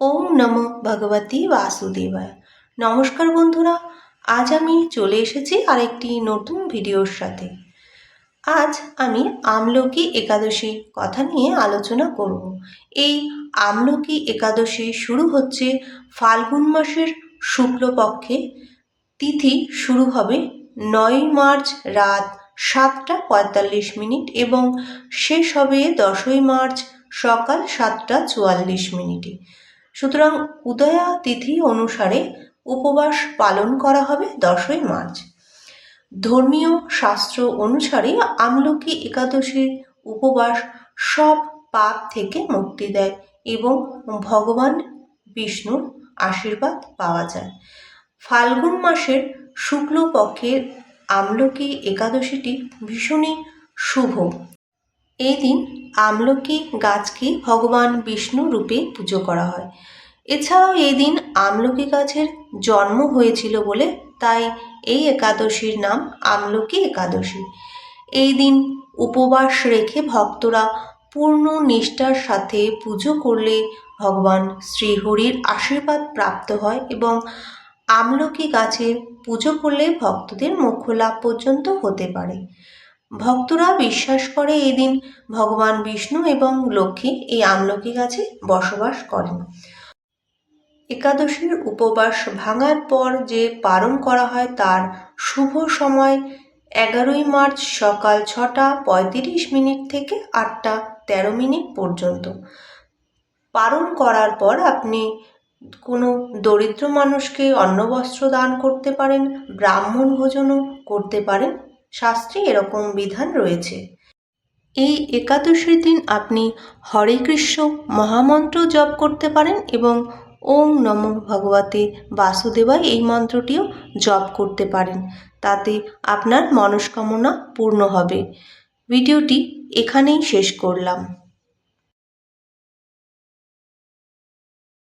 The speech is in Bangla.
ওম নমো ভগবতী বাসুদেবায়। নমস্কার বন্ধুরা, আজ আমি চলে এসেছি আরেকটি নতুন ভিডিওর সাথে। আজ আমি আমলকি একাদশী কথা নিয়ে আলোচনা করব। এই আমলকি একাদশী শুরু হচ্ছে ফাল্গুন মাসের শুক্লপক্ষে। তিথি শুরু হবে নয় মার্চ রাত সাতটা পঁয়তাল্লিশ মিনিট এবং শেষ হবে দশই মার্চ সকাল সাতটা চুয়াল্লিশ মিনিটে। সুতরাং উদয়া তিথি অনুসারে উপবাস পালন করা হবে দশই মার্চ। ধর্মীয় শাস্ত্র অনুসারে আমলকি একাদশীর উপবাস সব পাপ থেকে মুক্তি দেয় এবং ভগবান বিষ্ণুর আশীর্বাদ পাওয়া যায়। ফাল্গুন মাসের শুক্লপক্ষের আমলকি একাদশীটি ভীষণই শুভ। এই দিন আমলকি গাছকে ভগবান বিষ্ণু রূপে পুজো করা হয়। এছাড়াও এই দিন আমলকি গাছের জন্ম হয়েছিল বলে, তাই এই একাদশীর নাম আমলকি একাদশী। এই দিন উপবাস রেখে ভক্তরা পূর্ণ নিষ্ঠার সাথে পুজো করলে ভগবান শ্রীহরির আশীর্বাদ প্রাপ্ত হয় এবং আমলকি গাছের পুজো করলে ভক্তদের মোক্ষ লাভ পর্যন্ত হতে পারে। ভক্তরা বিশ্বাস করে এই দিন ভগবান বিষ্ণু এবং লক্ষ্মী এই আমলকি গাছে বসবাস করেন। একাদশীর উপবাস ভাঙার পর যে পালন করা হয় তার শুভ সময় এগারোই মার্চ সকাল ছটা পঁয়ত্রিশ মিনিট থেকে আটটা তেরো মিনিট পর্যন্ত। পালন করার পর আপনি কোনো দরিদ্র মানুষকে অন্নবস্ত্র দান করতে পারেন, ব্রাহ্মণ ভোজনও করতে পারেন। শাস্ত্রে এরকম বিধান রয়েছে। এই একাদশীর দিন আপনি হরে কৃষ্ণ মহামন্ত্র জপ করতে পারেন এবং ওম নম ভগবতে বাসুদেবায় এই মন্ত্রটিও জপ করতে পারেন। তাতে আপনার মনস্কামনা পূর্ণ হবে। ভিডিওটি এখানেই শেষ করলাম।